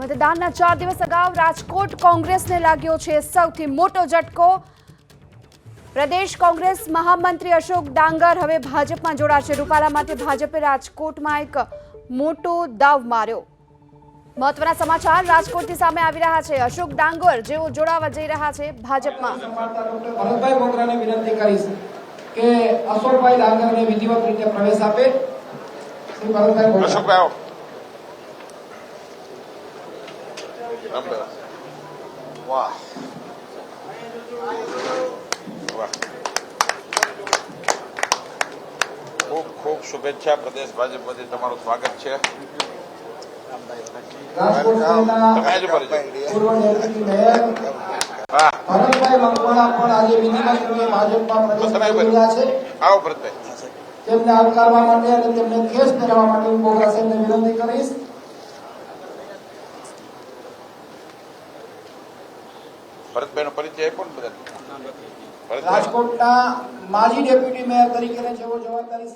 મતદાનના ચાર દિવસ અગાઉ રાજકોટ કોંગ્રેસને લાગ્યો છે સૌથી મોટો ઝટકો. પ્રદેશ કોંગ્રેસ મહામંત્રી અશોક ડાંગર હવે ભાજપમાં જોડાશે. રૂપાલા માટે ભાજપે રાજકોટમાં એક મોટો દાવ માર્યો. મહત્વના સમાચાર રાજકોટથી સામે આવી રહ્યા છે. અશોક ડાંગર જેઓ જોડાવા જઈ રહ્યા છે ભાજપમાં. ભરતભાઈ મોગરાને વિનંતી કરીશ કે અશોકભાઈ ડાંગરને વિધિવત રીતે પ્રવેશ આપે. શ્રી ભરતભાઈ અશોકભાઈ નંબર વાહ વાહ ખૂબ ખૂબ શુભેચ્છા પ્રદેશ ભાજપ વતી તમારું સ્વાગત છે. તમે આવો ભરતભાઈ. તેમને આવકારવા માટે અને તેમને કેસ ધરાવવા માટે હું કોંગ્રેસ વિનંતી કરીશ. ભરતભાઈનો પરિચય આપ્યો ને બધા રાજકોટના માજી ડેપ્યુટી મેયર તરીકે જેઓ જવાબદારી